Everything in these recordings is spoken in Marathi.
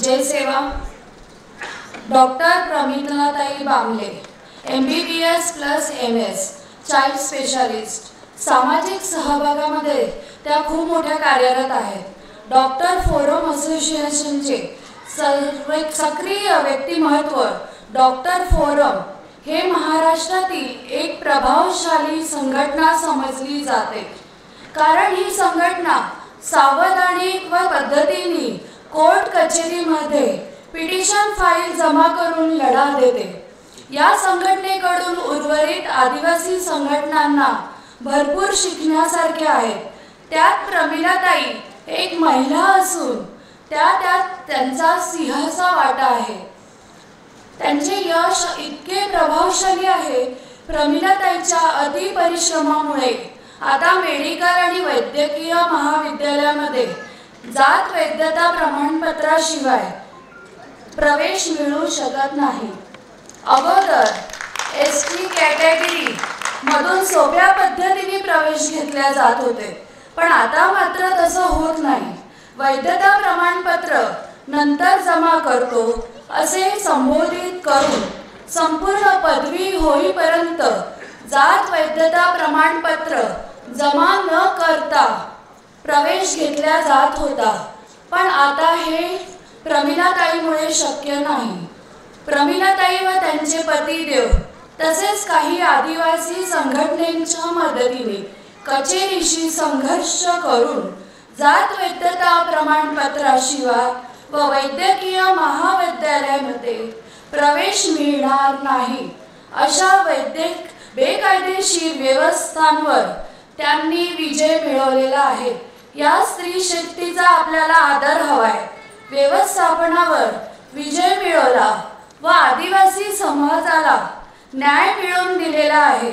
जय सेवा doctor प्रमिलाताई Bangale M B B S plus M S child specialist. सामाजिक सहभागामध्ये त्या खूप मोठ्या कार्यरत आहेत. डॉक्टर फोरम असोसिएशनचे सर्व सक्रिय व्यक्तिमत्व डॉक्टर फोरम हे महाराष्ट्रातील एक प्रभावशाली संघटना समजली जाते. कारण ही संघटना सावधानिक व पद्धतीने कोर्ट कचेरीमध्ये पिटिशन फाईल जमा करून लढा देते. या संघटनेकडून उर्वरित आदिवासी संघटनांना भरपूर शिकण्यासारखे आहे त्यात प्रमिलाताई एक महिला असून त्या त्यात त्यांचा सिंहाचा वाटा आहे. त्यांचे यश इतके प्रभावशाली आहे प्रमिलाताईच्या अतिपरिश्रमामुळे आता मेडिकल आणि वैद्यकीय महाविद्यालयामध्ये जात वैद्यता प्रमाणपत्राशिवाय प्रवेश मिळू शकत नाही. अगोदर एस टी कॅटेगरी मधून सोप्या पद्धतीने प्रवेश घेतल्या जात होते पण आता मात्र तसं होत नाही. वैधता प्रमाणपत्र नंतर जमा करतो असे संबोधित करून संपूर्ण पदवी होईपर्यंत जात वैधता प्रमाणपत्र जमा न करता प्रवेश घेतला जात होता. पण आता हे प्रमिलाताईमुळे शक्य नाही. प्रमिलाताई व त्यांचे पतिदेव तसेच काही आदिवासी संघटनेच्या मदतीने कचेरीशी संघर्ष करून जात वैद्यता प्रमाणपत्राशिवाय व वैद्यकीय महाविद्यालयामध्ये प्रवेश मिळणार नाही अशा वैद्यक बेकायदेशीर व्यवस्थांवर त्यांनी विजय मिळवलेला आहे. या स्त्री शक्तीचा आपल्याला आदर हवाय. व्यवस्थापनावर विजय मिळवला व आदिवासी समाजाला न्याय मिळवून दिलेला आहे.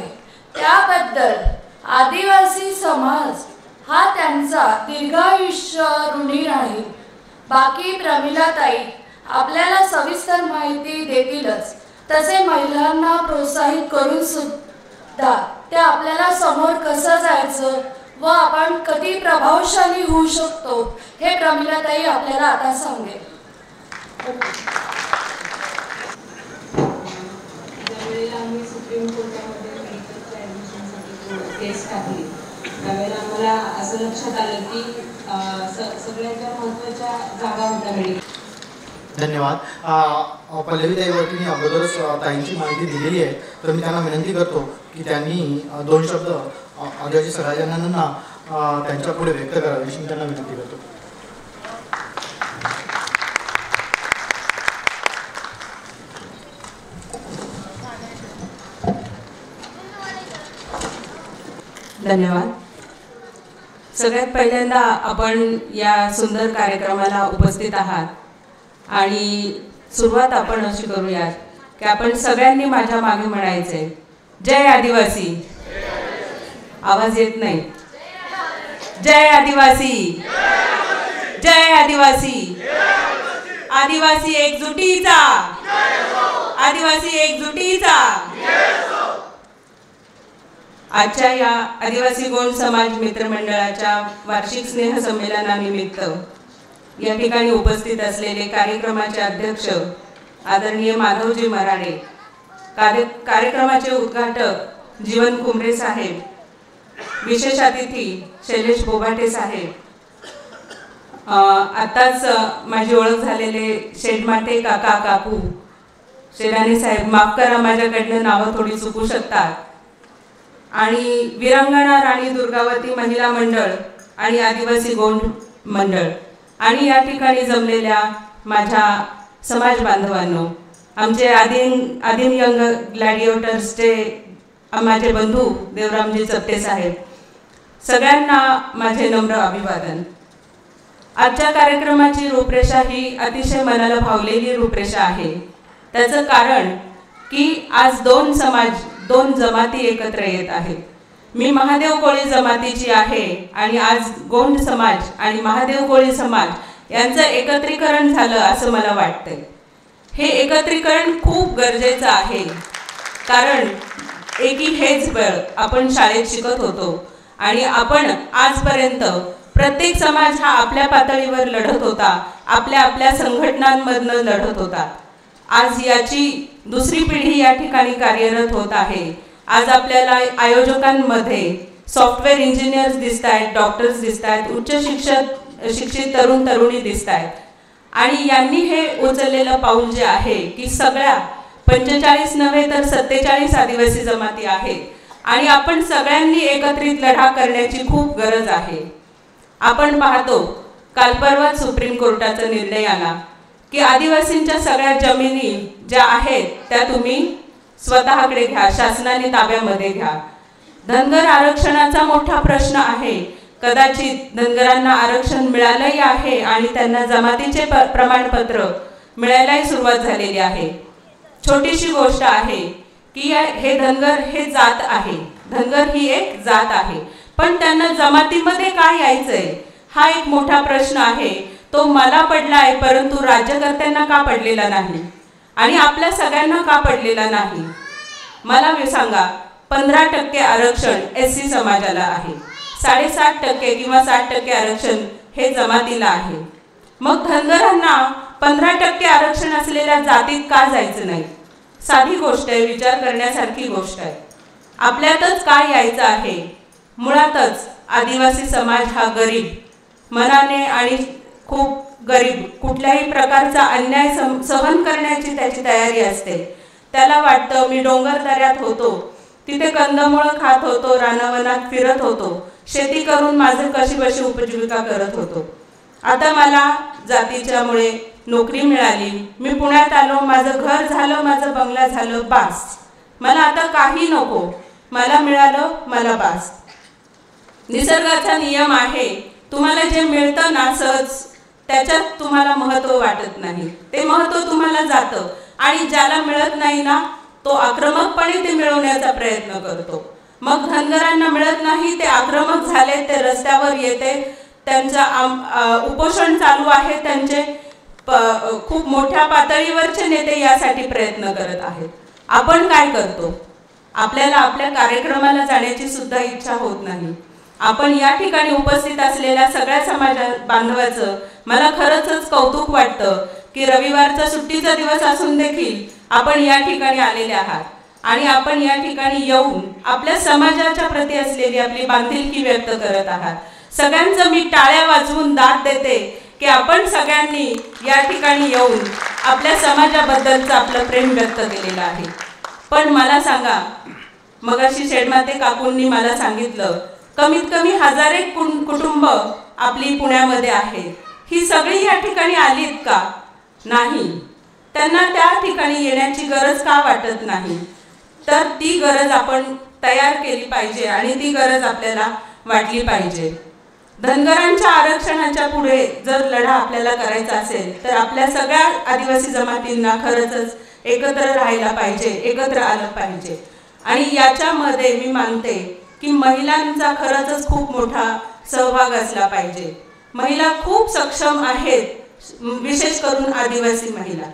त्याबद्दल आदिवासी समाज हा त्यांचा दीर्घायुष्य ऋणी राहील. बाकी प्रमिलाताई आपल्याला सविस्तर माहिती देतीलच. तसे महिलांना प्रोत्साहित करून सुद्धा ते आपल्याला समोर कसं जायचं व आपण कधी प्रभावशाली होऊ शकतो हे प्रमिलाताई आपल्याला आता सांगेल. ज्यावेळेला आम्ही सुप्रीम कोर्टामध्ये मेडिकलच्या ॲडमिशनसाठी केस टाकली त्यावेळेला आम्हाला असं लक्षात आलं की अं, स- महत्त्वाच्या जागा होत्या मेडिकल धन्यवाद. अ, पल्लवीताई मी अगोदरच ताईंची माहिती दिलेली आहे. तर मी त्यांना विनंती करतो की त्यांनी दोन शब्द अ, आदिवासी त्यांच्या पुढे व्यक्त करावे अशी मी त्यांना विनंती करतो. धन्यवाद. सगळ्यात पहिल्यांदा आपण या सुंदर कार्यक्रमाला उपस्थित आहात. आणि सुरुवात आपण अशी करूयात की आपण सगळ्यांनी माझ्या मागे म्हणायचंय. जय आदिवासी. आवाज येत नाही. जय आदिवासी. जय आदिवासी. आदिवासी एकजुटीचा. आदिवासी एकजुटीचा. आजच्या या आदिवासी गोंड समाज मित्रमंडळाच्या वार्षिक स्नेह संमेलनानिमित्त या ठिकाणी उपस्थित असलेले कार्यक्रमाचे अध्यक्ष आदरणीय माधवजी मराडे कार्य कार्यक्रमाचे उद्घाटक जीवन कुंभरे साहेब विशेष अतिथी शैलेश बोभाटे साहेब. आत्ताच माझी ओळख झालेले शेडमाटे काका काकू शेराणी साहेब माफ करा माझ्याकडनं नावं थोडी चुकू शकतात. आणि विरांगणा राणी दुर्गावती महिला मंडळ आणि आदिवासी गोंड मंडळ. आणि या ठिकाणी जमलेल्या माझ्या समाज बांधवांनो आमचे आदिम आदिम यंग ग्लॅडिएटर्सचे माझे बंधू देवरामजी चपटे साहेब सगळ्यांना माझे नम्र अभिवादन. आजच्या कार्यक्रमाची रूपरेषा ही अतिशय मनाला भावलेली रूपरेषा आहे. त्याचं कारण की आज दोन समाज दोन जमाती एकत्र येत आहेत. मी महादेव कोळी जमातीची आहे आणि आज गोंड समाज आणि महादेव कोळी समाज यांचं एकत्रीकरण झालं असं मला वाटतं हे एकत्रीकरण खूप गरजेचं आहे. कारण एकी हेच बळ आपण शाळेत शिकत होतो आणि आपण आजपर्यंत प्रत्येक समाज हा आपल्या पातळीवर लढत होता आपल्या आपल्या संघटनांमधनं लढत होता. आज याची दुसरी पिढी या ठिकाणी कार्यरत होत आहे. आज आपल्याला आयोजकांमध्ये सॉफ्टवेअर इंजिनियर्स दिसत आहेत डॉक्टर्स दिसत आहेत उच्च शिक्षक शिक्षित तरुण तरुणी दिसत आहेत आणि यांनी हे उचललेलं पाऊल जे आहे की सगळ्या पंचेचाळीस नव्हे तर सत्तेचाळीस आदिवासी जमाती आहेत. आणि आपण सगळ्यांनी एकत्रित लढा करण्याची खूप गरज आहे. आपण पाहतो काल परवा सुप्रीम कोर्टाचा निर्णय आला की आदिवासींच्या सगळ्या जमिनी ज्या आहेत त्या तुम्ही स्वतःकडे घ्या शासनाने ताब्यामध्ये घ्या. धनगर आरक्षणाचा मोठा प्रश्न आहे. कदाचित धनगरांना आरक्षण मिळालंही आहे आणि त्यांना जमातीचे प्रमाणपत्र मिळायलाही सुरुवात झालेली आहे. छोटीशी गोष्ट आहे की हे धनगर हे जात आहे. धनगर ही एक जात आहे. पण त्यांना जमातीमध्ये काय यायचंय? हा एक मोठा प्रश्न आहे. तो मला पडला आहे परंतु राज्यकर्त्यांना का पडलेला नाही? आणि आपल्या सगळ्यांना का पडलेला नाही? मला सांगा पंधरा टक्के आरक्षण एस सी समाजाला आहे. साडेसात टक्के किंवा साठ टक्के आरक्षण हे जमातीला आहे. मग धनगरांना पंधरा टक्के आरक्षण असलेल्या जातीत का जायचं नाही? साधी गोष्ट आहे विचार करण्यासारखी गोष्ट आहे. आपल्यातच काय यायचं आहे? मुळातच आदिवासी समाज हा गरीब मनाने आणि खूप गरीब कुठल्याही प्रकारचा अन्याय सहन करण्याची त्याची तयारी असते. त्याला वाटतं मी डोंगर दऱ्यात होतो. तिथे कंदमुळं खात होतो रानावनात फिरत होतो. शेती करून माझं कशी बशी उपजीविका करत होतो. आता मला जातीच्यामुळे नोकरी मिळाली. मी पुण्यात आलो माझं घर झालं माझं बंगला झालं बास. मला आता काही नको. मला मिळालं मला बास. निसर्गाचा नियम आहे. तुम्हाला जे मिळतं ना सहज त्याच्यात तुम्हाला महत्त्व वाटत नाही. ते महत्त्व तुम्हाला जातं. आणि ज्याला मिळत नाही ना तो आक्रमकपणे ते मिळवण्याचा प्रयत्न करतो. मग धनगरांना मिळत नाही ते आक्रमक झाले ते रस्त्यावर येते. त्यांचं आम- उपोषण चालू आहे. त्यांचे खूप मोठ्या पातळीवरचे नेते यासाठी प्रयत्न करत आहेत. आपण काय करतो? आपल्याला आपल्या कार्यक्रमाला जाण्याची सुद्धा इच्छा होत नाही. आपण या ठिकाणी उपस्थित असलेल्या सगळ्या समाजा बांधवाचं मला खरंच कौतुक वाटतं की रविवारचा सुट्टीचा दिवस असून देखील आपण या ठिकाणी आलेले आहात. आणि आपण या ठिकाणी येऊन आपल्या समाजाच्या प्रती असलेली आपली बांधिलकी व्यक्त करत आहात. सगळ्यांचं मी टाळ्या वाजवून दाद देते की आपण सगळ्यांनी या ठिकाणी येऊन आपल्या समाजाबद्दलचं आपलं प्रेम व्यक्त केलेलं आहे. पण मला सांगा मगाशी शेडमाते काकूंनी मला सांगितलं कमीत कमी हजार एक कुटुंब आपली पुण्यामध्ये आहेत. ही सगळी या ठिकाणी आलीत का? नाही. त्यांना त्या ठिकाणी येण्याची गरज का वाटत नाही? तर ती गरज आपण तयार केली पाहिजे आणि ती गरज आपल्याला वाटली पाहिजे. धनगरांच्या आरक्षणाच्या पुढे जर लढा आपल्याला करायचा असेल तर आपल्या सगळ्या आदिवासी जमातींना खरंच एकत्र राहायला पाहिजे एकत्र आलं पाहिजे. आणि याच्यामध्ये मी मानते की महिलांचा खरंच खूप मोठा सहभाग असला पाहिजे. महिला खूप सक्षम आहेत विशेष करून आदिवासी महिला.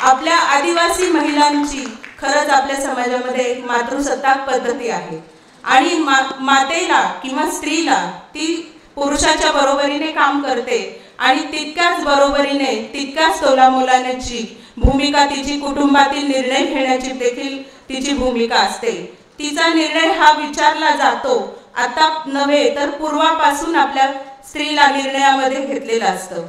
आपल्या आदिवासी महिलांची खरंच आपल्या समाजामध्ये एक मातृसत्ताक पद्धती आहे. आणि मा मातेला किंवा स्त्रीला ती पुरुषाच्या बरोबरीने काम करते आणि तितक्याच बरोबरीने तितक्याच तोलामोलाची भूमिका तिची कुटुंबातील निर्णय घेण्याची देखील तिची भूमिका असते. तिचा निर्णय हा विचारला जातो आता नव्हे तर पूर्वापासून आपल्या स्त्रीला निर्णयामध्ये घेतलेलं असतं.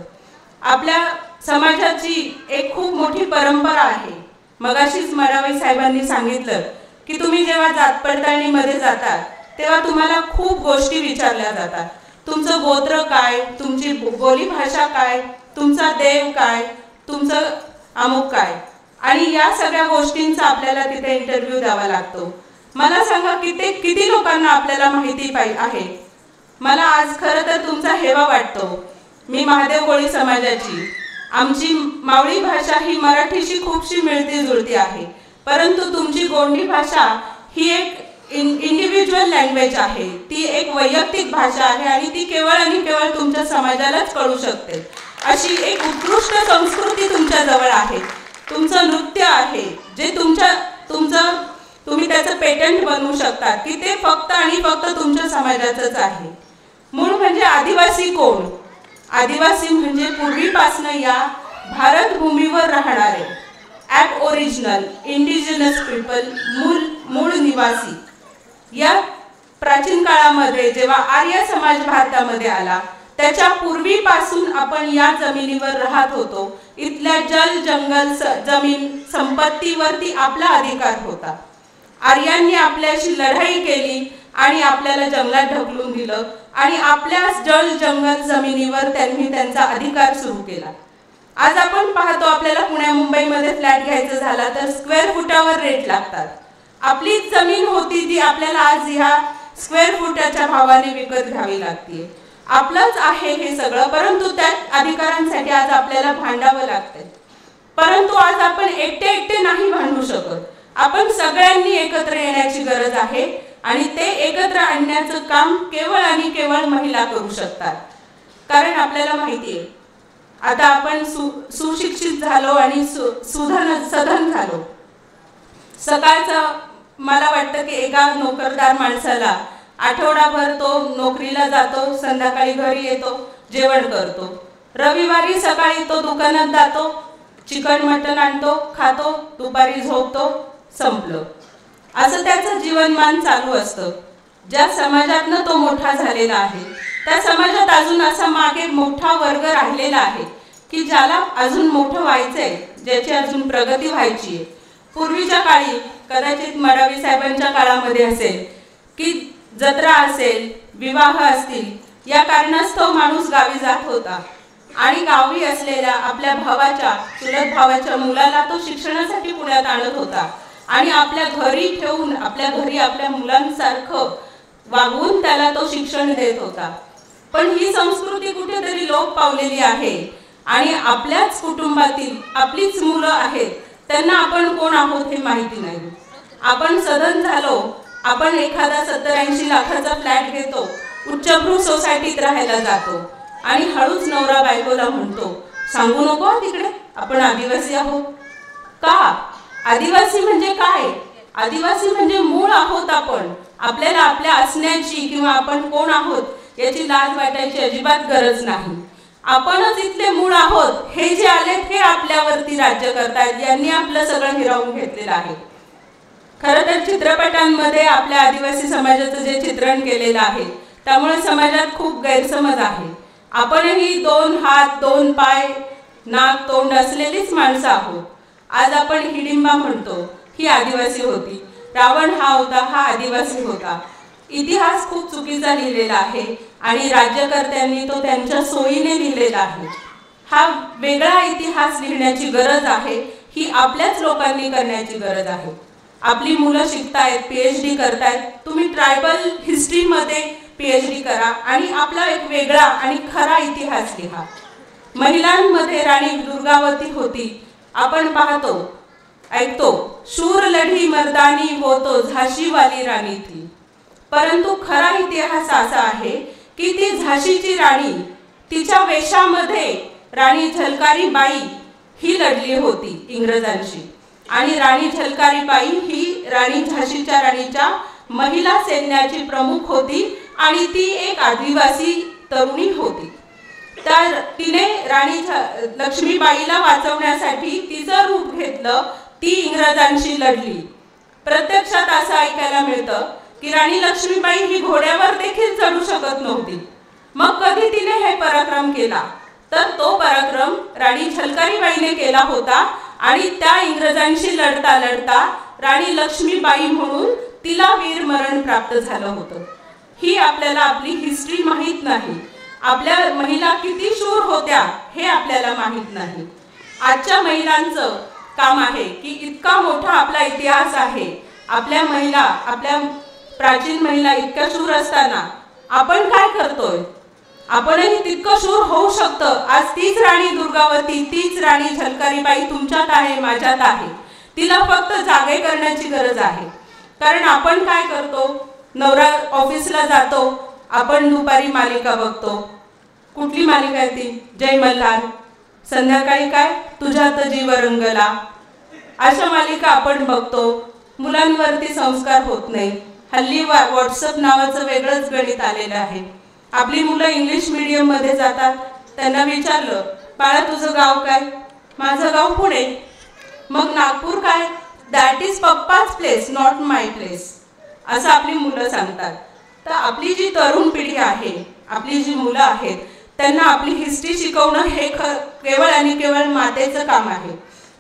आपल्या समाजाची एक खूप मोठी परंपरा आहे. मगाशीच मरावे साहेबांनी सांगितलं की तुम्ही जेव्हा जात पडताळणीमध्ये जातात तेव्हा तुम्हाला खूप गोष्टी विचारल्या जातात. तुमचं गोत्र काय? तुमची बोलीभाषा बोली भाषा काय? तुमचा देव काय? तुमचं अमुक काय? आणि या सगळ्या गोष्टींचा आपल्याला तिथे इंटरव्ह्यू द्यावा लागतो. मला सांगा किती किती लोकांना आपल्याला माहिती पाहिजे आहे? मला आज खरं तर तुमचा हेवा वाटतो. मी महादेव कोळी समाजाची. आमची मावळी भाषा ही मराठीशी खूपशी मिळती जुळती आहे. परंतु तुमची गोंडी भाषा ही एक इंडिव्हिज्युअल लँग्वेज आहे. ती एक वैयक्तिक भाषा आहे आणि ती केवळ आणि केवळ तुमच्या समाजालाच कळू शकते. अशी एक उत्कृष्ट संस्कृती तुमच्याजवळ आहे. तुमचं नृत्य आहे. जे तुमच्या तुमचं तुम्ही त्याचं पेटंट बनवू शकता. की ते फक्त आणि फक्त तुमच्या समाजाचंच आहे. मूळ म्हणजे आदिवासी कोण? आदिवासी म्हणजे पूर्वीपासनं या भारत भूमीवर राहणारे ॲप ओरिजिनल इंडिजिनस पीपल मूळ मूळ निवासी. या प्राचीन काळामध्ये जेव्हा आर्य समाज भारतामध्ये आला त्याच्या पूर्वीपासून आपण या जमिनीवर राहत होतो. इथल्या जल जंगल स- जमीन संपत्तीवरती आपला अधिकार होता. आर्यांनी आपल्याशी लढाई केली आणि आपल्याला जंगलात ढकलून दिलं. आणि आपल्याच जल जंगल जमिनीवर त्यांनी त्यांचा अधिकार सुरू केला. आज आपण पाहतो आपल्याला पुण्या मुंबईमध्ये फ्लॅट घ्यायचा झाला तर स्क्वेअर फुटावर रेट लागतात. आपलीच जमीन होती ती आपल्याला आज ह्या स्क्वेअर फुटाच्या भावाने विकत घ्यावी लागते आपलंच आहे हे सगळं परंतु त्या अधिकारांसाठी आज आपल्याला भांडावं लागतंय. परंतु आज आपण एकटे एकटे नाही भांडू शकत. आपण सगळ्यांनी एकत्र येण्याची गरज आहे. आणि ते एकत्र आणण्याचं काम केवळ आणि केवळ महिला करू शकतात. कारण आपल्याला माहिती आहे आता आपण सु सुशिक्षित झालो आणि सु सुधन सधन झालो. सकाळचं मला वाटतं की एका नोकरदार माणसाला आठवडाभर तो नोकरीला जातो संध्याकाळी घरी येतो जेवण करतो. रविवारी सकाळी तो दुकानात जातो चिकन मटण आणतो खातो दुपारी झोपतो संपलं. असं त्याचं जीवनमान चालू असतं. ज्या समाजातनं तो मोठा झालेला आहे त्या समाजात अजून असा मागे मोठा वर्ग राहिलेला आहे की ज्याला अजून मोठं व्हायचंय ज्याची अजून प्रगती व्हायची आहे. पूर्वीच्या काळी कदाचित मडावी साहेबांच्या काळामध्ये असेल की जत्रा असेल विवाह असतील या कारणास्तव माणूस गावी जात होता. आणि गावी असलेल्या आपल्या भावाच्या चुलत भावाच्या मुलाला तो शिक्षणासाठी पुण्यात आणत होता. आणि आपल्या घरी ठेवून आपल्या घरी आपल्या मुलांसारखं वागवून त्याला तो शिक्षण देत होता. पण ही संस्कृती कुठेतरी लोप पावलेली आहे. आणि आपल्याच कुटुंबातील आपलीच मुलं आहेत त्यांना आपण कोण आहोत हे माहिती नाही. आपण सदन झालो आपण एखादा सत्तर ऐंशी लाखाचा फ्लॅट घेतो उच्चभ्रू सोसायटीत राहायला जातो आणि हळूच नवरा बायकोला म्हणतो सांगू नको तिकडे आपण आदिवासी आहोत. का? आदिवासी म्हणजे काय? आदिवासी म्हणजे मूळ आहोत आपण. आपल्याला आपल्या असण्याची किंवा आपण कोण आहोत याची लाज वाटायची अजिबात गरज नाही. आपणच इथले मूळ आहोत. हे जे आलेत हे आपल्यावरती राज्य करतायत. यांनी आपलं सगळं हिरावून घेतलेलं आहे. खरं तर चित्रपटांमध्ये आपल्या आदिवासी समाजाचं जे चित्रण केलेलं आहे त्यामुळे समाजात खूप गैरसमज आहे. आपणही दोन हात दोन पाय नाक तोंड असलेलीच माणसं आहोत. आज आपण हिडिंबा म्हणतो. ही आदिवासी होती. रावण हा होता हा आदिवासी होता. इतिहास खूप चुकीचा लिहिलेला आहे आणि राज्यकर्त्यांनी तो त्यांच्या सोयीने लिहिलेला आहे. हा वेगळा इतिहास लिहिण्याची गरज आहे ही आपल्याच लोकांनी करण्याची गरज आहे. आपली मुलं शिकतायत पीएच डी करतायत तुम्ही ट्रायबल हिस्ट्रीमध्ये पीएच डी करा आणि आपला एक वेगळा आणि खरा इतिहास लिहा. महिलांमध्ये राणी दुर्गावती होती. आपण पाहतो ऐकतो शूर लढी मर्दानी होतो झाशीवाली राणी परंतु खरा इतिहास असा आहे की ती झाशीची राणी तिच्या वेशामध्ये राणी झलकारी बाई ही लढली होती इंग्रजांशी. आणि राणी झलकारी बाई ही राणी झाशीच्या राणीच्या महिला सैन्याची प्रमुख होती आणि ती एक आदिवासी तरुणी होती. तर तिने राणी लक्ष्मीबाईला वाचवण्यासाठी तिचं रूप घेतलं ती इंग्रजांशी लढली. प्रत्यक्षात असं ऐकायला मिळतं की राणी लक्ष्मीबाई ही घोड्यावर देखील चढू शकत नव्हती. मग कधी तिने हे पराक्रम केला? तर तो पराक्रम राणी झलकारीबाईने केला होता आणि त्या इंग्रजांशी लढता लढता राणी लक्ष्मीबाई म्हणून तिला वीर मरण प्राप्त झालं होतं. ही आपल्याला आपली हिस्ट्री माहीत नाही. आपल्या महिला किती शूर होत्या हे आपल्याला माहीत नाही. आजच्या महिलांचं काम आहे की इतका मोठा आपला इतिहास आहे. आपल्या महिला आपल्या प्राचीन महिला इतक्या शूर असताना आपण काय करतोय? आपणही तितकं शूर होऊ शकतं. आज तीच राणी दुर्गावती तीच राणी झलकारीबाई तुमच्यात आहे माझ्यात आहे. तिला फक्त जागे करण्याची गरज आहे. कारण आपण काय करतो? नवरा ऑफिसला जातो आपण दुपारी मालिका बघतो. कुठली मालिका आहे ती? जय मल्हार. संध्याकाळी काय? तुझ्यात जीव रंगला. अशा मालिका आपण बघतो. मुलांवरती संस्कार होत नाही. हल्ली व्हॉट्सअप नावाचं वेगळंच गणित आलेलं आहे. आपली मुलं इंग्लिश मीडियममध्ये जातात. त्यांना विचारलं बाळा तुझं गाव काय? माझं गाव पुणे. मग नागपूर काय? दॅट इज पप्पाच प्लेस नॉट माय प्लेस असं आपली मुलं सांगतात. तर आपली जी तरुण पिढी आहे आपली जी मुलं आहेत त्यांना आपली हिस्ट्री शिकवणं हे ख केवळ आणि केवळ मातेचं काम आहे.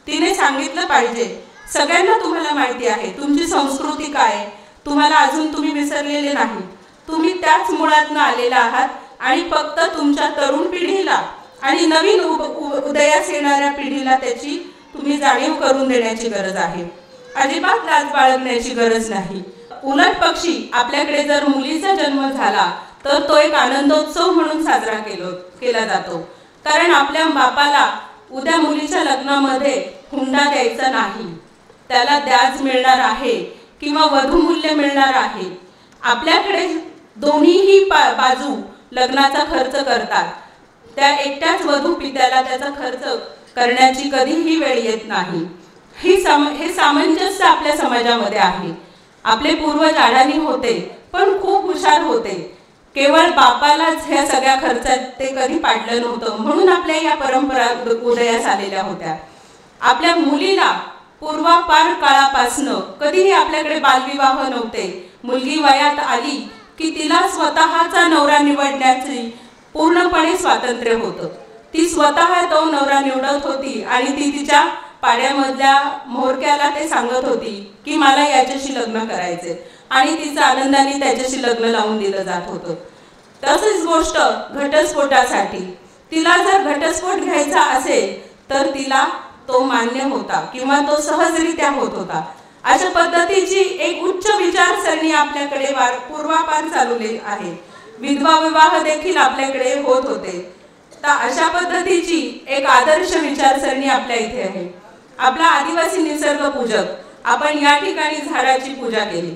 तिने सांगितलं पाहिजे सगळ्यांना तुम्हाला माहिती आहे तुमची संस्कृती काय? आहे तुम्हाला अजून तुम्ही विसरलेले नाही. तुम्ही त्याच मुळातनं आलेला आहात आणि फक्त तुमच्या तरुण पिढीला आणि नवीन उ- उदयास येणाऱ्या पिढीला त्याची तुम्ही जाणीव करून देण्याची गरज आहे. अजिबात लाज बाळगण्याची गरज नाही. उलट पक्षी आपल्याकडे जर मुलीचा जन्म झाला तर तो एक आनंदोत्सव म्हणून साजरा केलो केला जातो. कारण आपल्या बापाला उद्या मुलीच्या लग्नामध्ये हुंडा द्यायचा नाही. त्याला द्याज मिळणार आहे किंवा वधूमूल्य मिळणार आहे. आपल्याकडे दोन्हीही पा बाजू लग्नाचा खर्च करतात. त्या एकट्याच वधू पित्याला त्याचा खर्च करण्याची कधीही वेळ येत नाही. ही सम हे सामंजस्य आपल्या समाजामध्ये आहे. आपले पूर्वज अडाणी होते पण खूप हुशार होते. केवळ बापालाच ह्या सगळ्या खर्चात ते कधी पाडलं नव्हतं म्हणून आपल्या या परंपरा उदयास आलेल्या होत्या. आपल्या मुलीला पूर्वापार काळापासनं कधीही आपल्याकडे बालविवाह नव्हते. मुलगी वयात आली की तिला स्वतःचा नवरा निवडण्याची पूर्णपणे स्वातंत्र्य होतं. ती स्वतः तो नवरा निवडत होती आणि ती तिच्या पाड्यामधल्या मोरक्याला ते सांगत होती की मला याच्याशी लग्न करायचे आणि तिचं आनंदाने त्याच्याशी लग्न लावून दिलं जात होतं. तशीच गोष्ट घटस्फोटासाठी. तिला जर घटस्फोट घ्यायचा असेल तर तिला तो मान्य होता किंवा तो सहजरित्या होत होता. अशा पद्धतीची एक उच्च विचारसरणी आपल्याकडे पूर्वापार चालवली आहे. विधवा विवाह देखील आपल्याकडे होत होते. तर अशा पद्धतीची एक आदर्श विचारसरणी आपल्या इथे आहे. आपला आदिवासी निसर्ग पूजक. आपण या ठिकाणी झाडाची पूजा केली.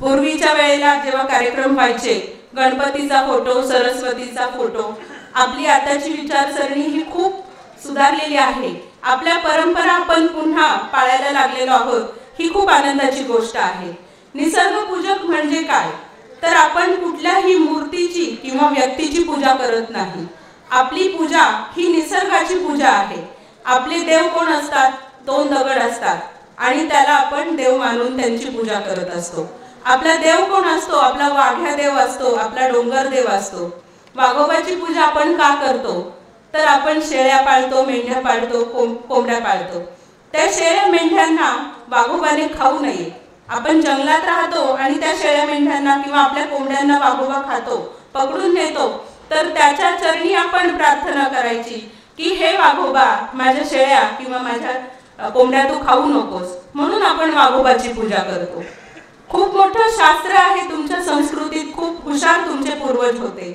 पूर्वीच्या वेळेला जेव्हा कार्यक्रम व्हायचे गणपतीचा फोटो सरस्वतीचा फोटो आपली आताची विचारसरणी ही खूप सुधारलेली आहे. आपल्या परंपरा आपण पुन्हा पाळायला लागलेलो आहोत ही खूप आनंदाची गोष्ट आहे. निसर्ग पूजक म्हणजे काय? तर आपण कुठल्याही मूर्तीची किंवा व्यक्तीची पूजा करत नाही. आपली पूजा ही निसर्गाची पूजा आहे. आपले देव कोण असतात? दोन दगड असतात. आणि त्याला आपण देव मानून त्यांची पूजा करत असतो. आपला देव कोण असतो? आपला वाघ्या देव असतो. आपला डोंगर देव असतो. वाघोबाची पूजा आपण का करतो? तर आपण शेळ्या पाळतो मेंढ्या पाळतो कोंब कोंबड्या पाळतो. त्या शेळ्या मेंढ्यांना वाघोबाने खाऊ नये. आपण जंगलात राहतो आणि त्या शेळ्या मेंढ्यांना किंवा आपल्या कोंबड्यांना वाघोबा खातो पकडून नेतो तर त्याच्या चरणी आपण प्रार्थना करायची. की हे वाघोबा माझ्या शेळ्या किंवा माझ्या कोंबड्या तू खाऊ नकोस. म्हणून आपण वाघोबाची पूजा करतो. खूप मोठं शास्त्र आहे तुमच्या संस्कृतीत. खूप हुशार तुमचे पूर्वज होते.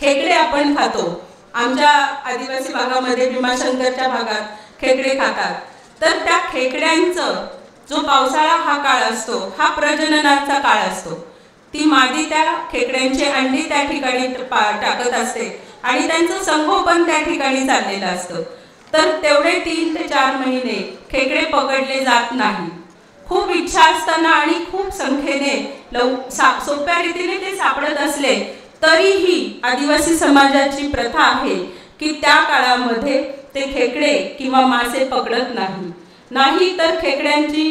खेकडे आपण खातो. आमच्या आदिवासी भागामध्ये भीमाशंकरच्या भागात खेकडे खातात. तर त्या खेकड्यांचं जो पावसाळा हा काळ असतो हा प्रजननाचा काळ असतो. ती मादी त्या खेकड्यांची अंडी त्या ठिकाणी टाकत असते. आणि त्यांचं संगोपन त्या ठिकाणी चाललेलं असतं. तर तेवढे तीन ते चार महिने खेकडे पकडले जात नाही. खूप इच्छा असताना आणि खूप संख्येने लव सा सोप्या रीतीने ते सापडत असले तरीही आदिवासी समाजाची प्रथा आहे की त्या काळामध्ये ते खेकडे किंवा मासे पकडत नाही. नाही तर खेकड्यांची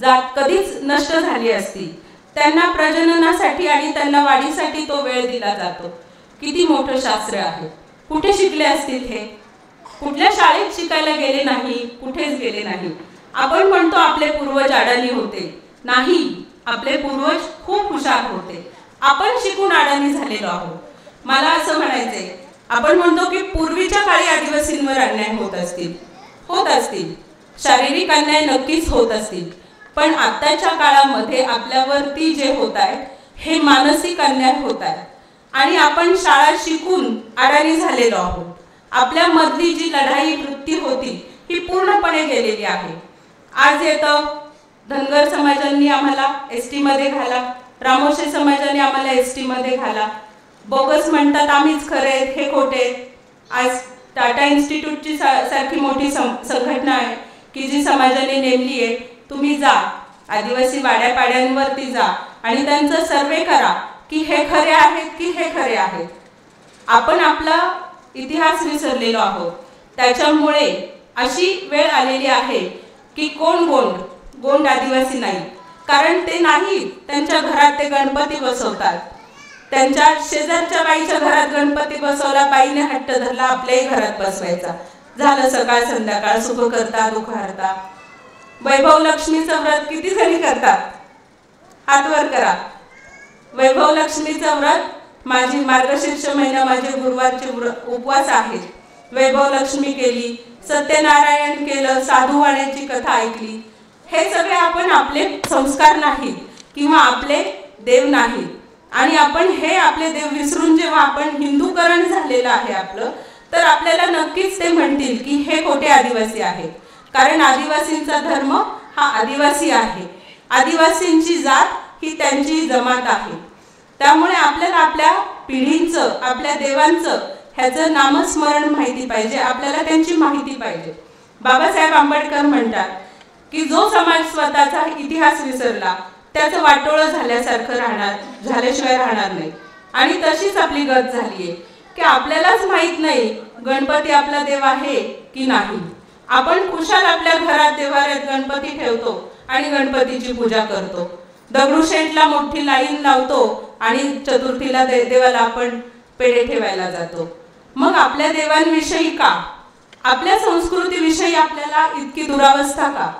जात कधीच नष्ट झाली असती. त्यांना प्रजननासाठी आणि त्यांना वाढीसाठी तो वेळ दिला जातो. किती मोठं शास्त्र आहे. कुठे शिकले असतील हे? कुठल्या शाळेत शिकायला गेले नाही कुठेच गेले नाही. आपण म्हणतो आपले पूर्वज अडाणी होते. नाही आपले पूर्वज खूप हुशार होते. आपण शिकून अडाणी झालेलो आहोत. मला असं म्हणायचंय आपण म्हणतो की पूर्वीच्या काळी आदिवासींवर अन्याय होत असतील. होत असतील. शारीरिक अन्याय नक्कीच होत असतील. पण आताच्या काळामध्ये आपल्यावरती जे होत आहे हे मानसिक अन्याय होत आहे. आणि आपण शाळा शिकून अडाणी झालेलो आहोत. आपल्यामधली जी लढाई वृत्ती होती ही पूर्णपणे गेलेली आहे. आज येतं धनगर समाजांनी आम्हाला एस टीमध्ये घाला रामोशे समाजाने आम्हाला एस टीमध्ये घाला. बोगस म्हणतात आम्हीच खरे आहेत हे खोटे आज टाटा इन्स्टिट्यूटची सा- सारखी मोठी सं- संघटना आहे की जी समाजाने नेमली आहे. तुम्ही जा. आदिवासी वाड्यापाड्यांवरती जा आणि त्यांचं सर्वे करा की हे खरे आहेत की हे खरे आहेत. आपण आपला इतिहास विसरलेलो आहोत. त्याच्यामुळे अशी वेळ आलेली आहे की कोण गोंड गोंड आदिवासी नाही. कारण ते नाही त्यांच्या घरात ते गणपती बसवतात. त्यांच्या शेजारच्या बाईच्या घरात गणपती बसवला बाईने हट्ट धरला आपल्याही घरात बसवायचा. झालं सकाळ संध्याकाळ सुख करता दुख हरता. वैभव लक्ष्मीचं व्रत किती जणी करतात? हात वर करा. वैभव लक्ष्मीचं व्रत माझी मार्गशीर्ष महिना माझे गुरुवारचे उपवास आहेत. वैभव लक्ष्मी केली सत्यनारायण केलं साधू वाण्याची कथा ऐकली. हे सगळे आपण आपले संस्कार नाहीत किंवा आपले देव नाहीत. आणि आपण हे आपले देव विसरून जेव्हा आपण हिंदूकरण झालेलं आहे आपलं तर आपल्याला नक्कीच ते म्हणतील की हे खोटे आदिवासी आहेत? कारण आदिवासींचा धर्म हा आदिवासी आहे. आदिवासींची जात ही त्यांची जमात आहे. त्यामुळे आपल्याला आपल्या पिढींचं आपल्या देवांचं ह्याचं नामस्मरण माहिती पाहिजे. आपल्याला त्यांची माहिती पाहिजे. बाबासाहेब आंबेडकर म्हणतात की जो समाज स्वतःचा इतिहास विसरला त्याचं वाटोळं झाल्यासारखं राहणार झाल्याशिवाय राहणार नाही. आणि तशीच आपली गत झालीये. की आपल्यालाच माहीत नाही गणपती आपला देव आहे की नाही. आपण खुशाल आपल्या घरात देवाऱ्यात गणपती ठेवतो आणि गणपतीची पूजा करतो. दगडूशेठला मोठी लाईन लावतो आणि चतुर्थीला दे देवाला आपण पेढे ठेवायला जातो. मग आपल्या देवांविषयी का? आपल्या संस्कृतीविषयी आपल्याला इतकी दुरावस्था का?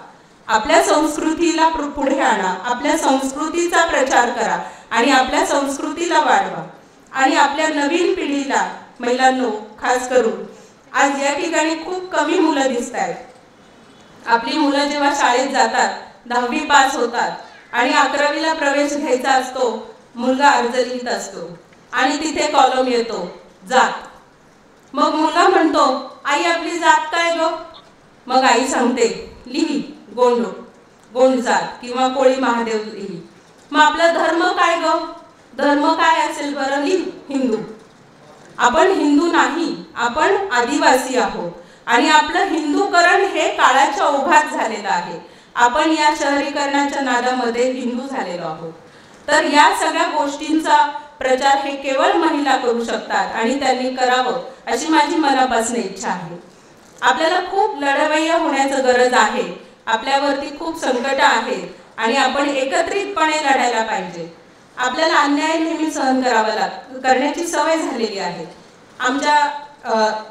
आपल्या संस्कृतीला पुढे आणा आपल्या संस्कृतीचा प्रचार करा आणि आपल्या संस्कृतीला वाढवा. आणि आपल्या नवीन पिढीला महिलांनो खास करून आज या ठिकाणी खूप कमी मुलं दिसत आहेत. आपली मुलं जेव्हा शाळेत जातात दहावी पास होतात आणि अकरावीला प्रवेश घ्यायचा असतो मुलगा अर्ज लिहित असतो आणि तिथे कॉलम येतो जात. मग मुलगा म्हणतो आई आपली जात काय ग? मग आई सांगते लिही गोंड गोंड जात किंवा कोळी महादेव लिही. मग आपला धर्म काय ग? धर्म काय असेल बरं? लिही हिंदू. आपण हिंदू नाही आपण आदिवासी आहोत. आणि आपलं हिंदूकरण हे काळाच्या ओघात झालेलं आहे. आपण या शहरीकरणाच्या नादामध्ये हिंदू झालेलो आहोत. तर या सगळ्या गोष्टींचा प्रचार हे केवळ महिला करू शकतात आणि त्यांनी करावं अशी माझी मनापासून इच्छा आहे. आपल्याला खूप लढवय्या होण्याचं गरज आहे. आपल्यावरती खूप संकट आहेत आणि आपण एकत्रितपणे लढायला पाहिजे. आपल्याला अन्याय नेहमी सहन करावा लाग करण्याची सवय झालेली आहे. आमच्या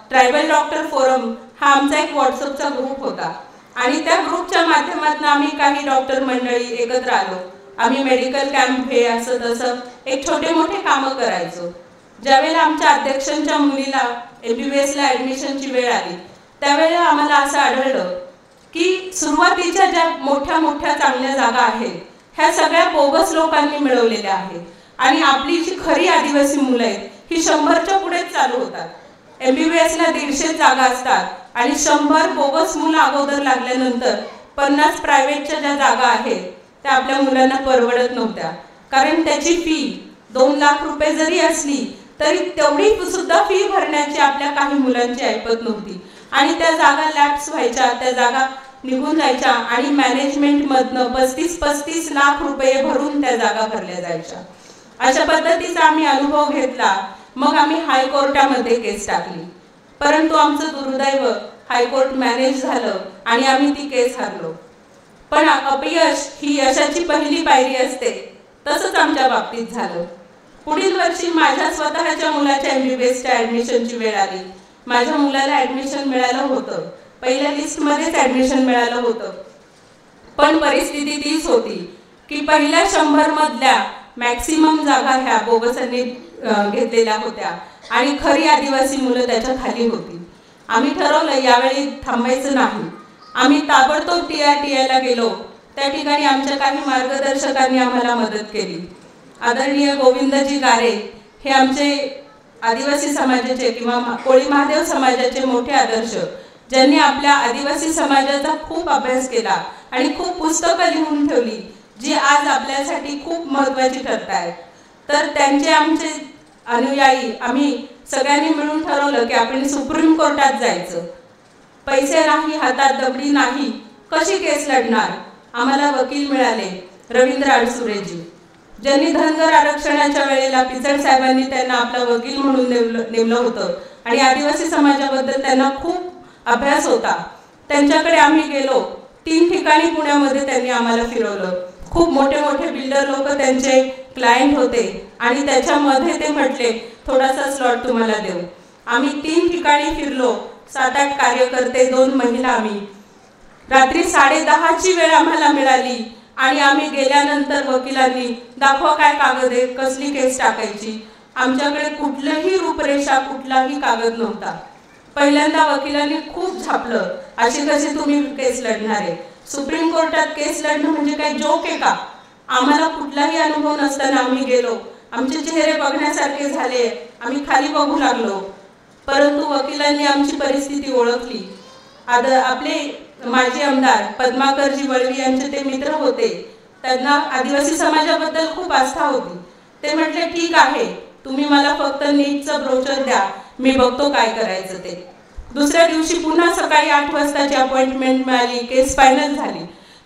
ट्रायबल डॉक्टर फोरम हा आमचा एक व्हॉट्सअपचा ग्रुप होता. आणि त्या ग्रुपच्या माध्यमातून आम्ही काही डॉक्टर मंडळी एकत्र आलो. आम्ही मेडिकल कॅम्प हे असं तसं एक छोटे मोठे कामं करायचो. ज्यावेळेला आमच्या अध्यक्षांच्या मुलीला एम बी बी एसला ॲडमिशनची वेळ आली त्यावेळेला आम्हाला असं आढळलं की सुरुवातीच्या ज्या मोठ्या मोठ्या चांगल्या जागा आहेत ह्या सगळ्या बोगस लोकांनी मिळवलेल्या आहेत. आणि आपली जी खरी आदिवासी मुलं आहेत ही शंभरच्या पुढेच चालू होतात. एम बी बी एसला दीडशे जागा असतात आणि शंभर बोगस मुलं अगोदर लागल्यानंतर पन्नास प्रायव्हेटच्या ज्या जागा आहेत त्या आपल्या मुलांना परवडत नव्हत्या. कारण त्याची फी दोन लाख रुपये जरी असली तरी तेवढी सुद्धा फी भरण्याची आपल्या काही मुलांची ऐपत नव्हती. आणि त्या जागा लॅप्स व्हायच्या त्या जागा निघून जायच्या आणि मॅनेजमेंटमधनं पस्तीस पस्तीस लाख रुपये भरून त्या जागा भरल्या जायच्या. अशा पद्धतीचा आम्ही अनुभव घेतला. मग आम्ही हायकोर्टामध्ये केस टाकली. परंतु आमचं दुर्दैव हायकोर्ट मॅनेज झालं आणि आम्ही ती केस हरलो. पण अपयश ही यशाची पहिली पायरी असते. तसंच आमच्या बाबतीत झालं. पुढील वर्षी माझ्या स्वतःच्या मुलाच्या एम बी बी एसच्या ॲडमिशनची वेळ आली. माझ्या मुलाला ॲडमिशन मिळालं होतं. पहिल्या लिस्टमध्येच ॲडमिशन मिळालं होतं. पण परिस्थिती तीच होती की पहिल्या शंभर मधल्या मॅक्सिमम जागा ह्या बोगसांनी घेतलेल्या होत्या. आणि खरी आदिवासी मुलं त्याच्याखाली होती. आम्ही ठरवलं यावेळी थांबायचं नाही. आम्ही ताबडतोब टी आर टी आयला गेलो. त्या ठिकाणी आमच्या काही मार्गदर्शकांनी आम्हाला मदत केली. आदरणीय गोविंदजी गारे हे आमचे आदिवासी समाजाचे किंवा कोळी महादेव समाजाचे मोठे आदर्श. ज्यांनी आपल्या आदिवासी समाजाचा खूप अभ्यास केला आणि खूप पुस्तकं लिहून ठेवली जी आज आपल्यासाठी खूप महत्त्वाची ठरत आहेत. तर त्यांचे आमचे अनुयायी आम्ही सगळ्यांनी मिळून ठरवलं की आपण सुप्रीम कोर्टात जायचं. पैसे नाही हातात दगडी नाही कशी केस लढणार? आम्हाला वकील मिळाले रवींद्र अडसुरेजी ज्यांनी धनगर आरक्षणाच्या वेळेला पिचड साहेबांनी त्यांना आपला वकील म्हणून नेमलं नेमलं होतं. आणि आदिवासी समाजाबद्दल त्यांना खूप अभ्यास होता. त्यांच्याकडे आम्ही गेलो. तीन ठिकाणी पुण्यामध्ये त्यांनी आम्हाला फिरवलं. खूप मोठे मोठे बिल्डर लोक त्यांचे क्लायंट होते. आणि त्याच्यामध्ये ते म्हटले थोडासा स्लॉट तुम्हाला देऊ. आम्ही तीन ठिकाणी फिरलो. सात आठ कार्यकर्ते दोन महिला आम्ही. रात्री साडे दहाची वेळ आम्हाला मिळाली. आणि आम्ही गेल्यानंतर वकिलांनी दाखवा काय कागद आहे? कसली केस टाकायची? आमच्याकडे कुठलंही रूपरेषा कुठलाही कागद नव्हता. पहिल्यांदा वकिलांनी खूप झापलं. अशी कशी तुम्ही केस लढणार? आहे सुप्रीम कोर्टात केस लढणं म्हणजे काय जोक आहे का? आम्हाला कुठलाही अनुभव नसताना आम्ही गेलो. आमचे चेहरे बघण्यासारखे झाले. आम्ही खाली बघू लागलो. परंतु वकिलांनी आमची परिस्थिती ओळखली. आद आपले माजी आमदार पद्माकरजी वळवी यांचे ते मित्र होते. त्यांना आदिवासी समाजाबद्दल खूप आस्था होती. ते म्हटले ठीक आहे. तुम्ही मला फक्त नीटचं ब्रोचर द्या. मी बघतो काय करायचं ते. दुसऱ्या दिवशी पुन्हा सकाळी आठ वाजताची अपॉइंटमेंट मिळाली केस फायनल झाली.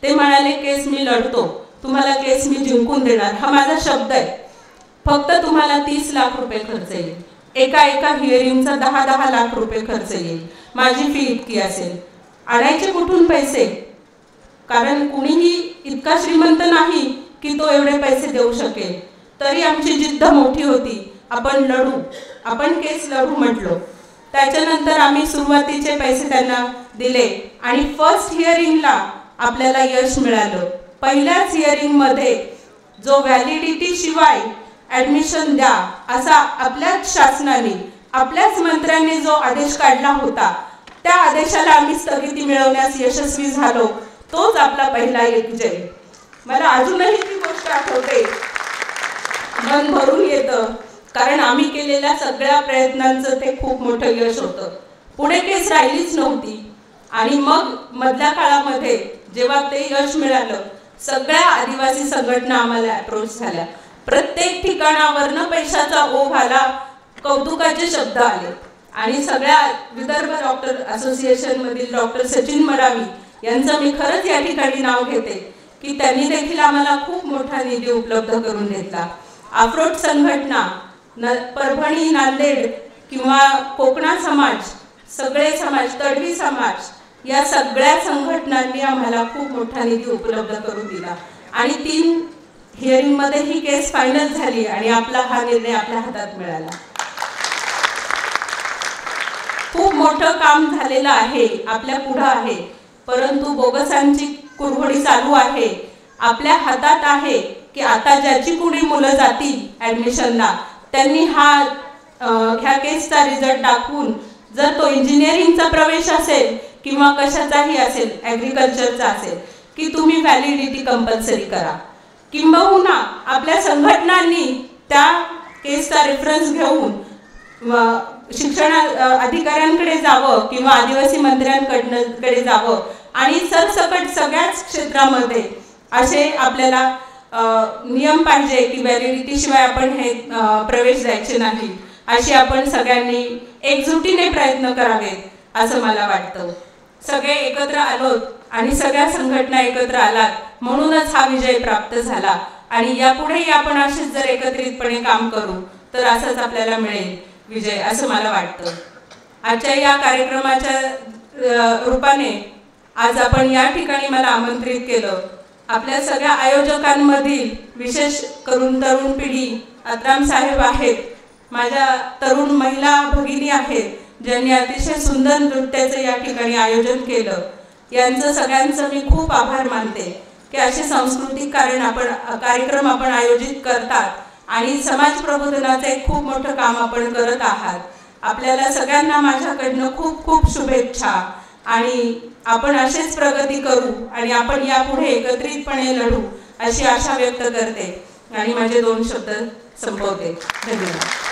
ते म्हणाले केस मी लढतो. तुम्हाला केस मी जिंकून देणार. हा माझा शब्द आहे. फक्त तुम्हाला तीस लाख रुपये खर्च येईल. एका एका हिअरिंगचा दहा दहा लाख रुपये खर्च येईल. माझी फी इतकी असेल. आणायचे कुठून पैसे? कारण कुणीही इतका श्रीमंत नाही की तो एवढे पैसे देऊ शकेल. तरी आमची जिद्द मोठी होती. आपण लढू. आपण केस लढू म्हटलो. त्याच्यानंतर आम्ही सुरुवातीचे पैसे त्यांना दिले आणि फर्स्ट हिअरिंगला आपल्याला यश मिळालं. पहिल्याच हिअरिंगमध्ये जो व्हॅलिडिटी शिवाय ॲडमिशन द्या असा आपल्याच शासनाने आपल्याच मंत्र्यांनी जो आदेश काढला होता त्या आदेशाला आम्ही स्थगिती मिळवण्यास यशस्वी झालो. तोच आपला पहिला एक विजय मला अजूनही ती गोष्ट आठवते. मन भरून येतं. कारण आम्ही केलेल्या सगळ्या प्रयत्नांचं ते खूप मोठं यश होतं. पुणे केस राहिलीच नव्हती. आणि मग मधल्या काळामध्ये जेव्हा ते यश मिळालं सगळ्या आदिवासी संघटना आम्हाला अप्रोच झाल्या. प्रत्येक ठिकाणावरनं पैशाचा ओघ आला कौतुकाचे शब्द आले. आणि सगळ्या विदर्भ डॉक्टर असोसिएशन मधील डॉक्टर सचिन मरावी यांचं मी खरंच या ठिकाणी नाव घेते की त्यांनी देखील आम्हाला खूप मोठा निधी उपलब्ध करून घेतला. अफ्रोट संघटना न परभणी नांदेड किंवा कोकणा समाज सगळे समाज तडवी समाज या सगळ्या संघटनांनी आम्हाला खूप मोठा निधी उपलब्ध करून दिला. आणि तीन हिअरिंगमध्ये ही केस फायनल झाली आणि आपला हा निर्णय आपल्या हातात मिळाला. खूप मोठं काम झालेलं आहे आपल्या पुढं आहे. परंतु बोगसांची कुरघोडी चालू आहे. आपल्या हातात आहे की आता ज्याची कुणी मुलं जातील ॲडमिशनला त्यांनी हा ह्या केसचा रिझल्ट दाखवून जर तो इंजिनिअरिंगचा प्रवेश असेल किंवा कशाचाही असेल ॲग्रिकल्चरचा असेल की तुम्ही व्हॅलिडिटी कंपल्सरी करा. किंबहुना आपल्या संघटनांनी त्या केसचा रेफरन्स घेऊन शिक्षण अधिकाऱ्यांकडे जावं किंवा आदिवासी मंत्र्यांकडनं कडे जावं आणि सरसकट सगळ्याच क्षेत्रामध्ये असे आपल्याला नियम पाहिजे की व्हॅलिडिटी शिवाय आपण हे प्रवेश द्यायचे नाही. अशी आपण सगळ्यांनी एकजुटीने प्रयत्न करावेत असं मला वाटतं. सगळे एकत्र आलोत आणि सगळ्या संघटना एकत्र आलात म्हणूनच हा विजय प्राप्त झाला. आणि यापुढेही आपण असेच जर एकत्रितपणे काम करू तर असंच आपल्याला मिळेल विजय असं मला वाटतं. आजच्या या कार्यक्रमाच्या रूपाने आज आपण या ठिकाणी मला आमंत्रित केलं. आपल्या सगळ्या आयोजकांमधील विशेष करून तरुण पिढी अत्राम साहेब आहेत. माझ्या तरुण महिला भगिनी आहेत ज्यांनी अतिशय सुंदर नृत्याचं या ठिकाणी आयोजन केलं. यांचं सगळ्यांचं मी खूप आभार मानते. की असे सांस्कृतिक कारण आपण कार्यक्रम आपण आयोजित करतात आणि समाज प्रबोधनाचं एक खूप मोठं काम आपण करत आहात. आपल्याला सगळ्यांना माझ्याकडनं खूप खूप शुभेच्छा. आणि आपण असेच प्रगती करू आणि आपण यापुढे एकत्रितपणे लढू अशी आशा व्यक्त करते. आणि माझे दोन शब्द संपवते. धन्यवाद.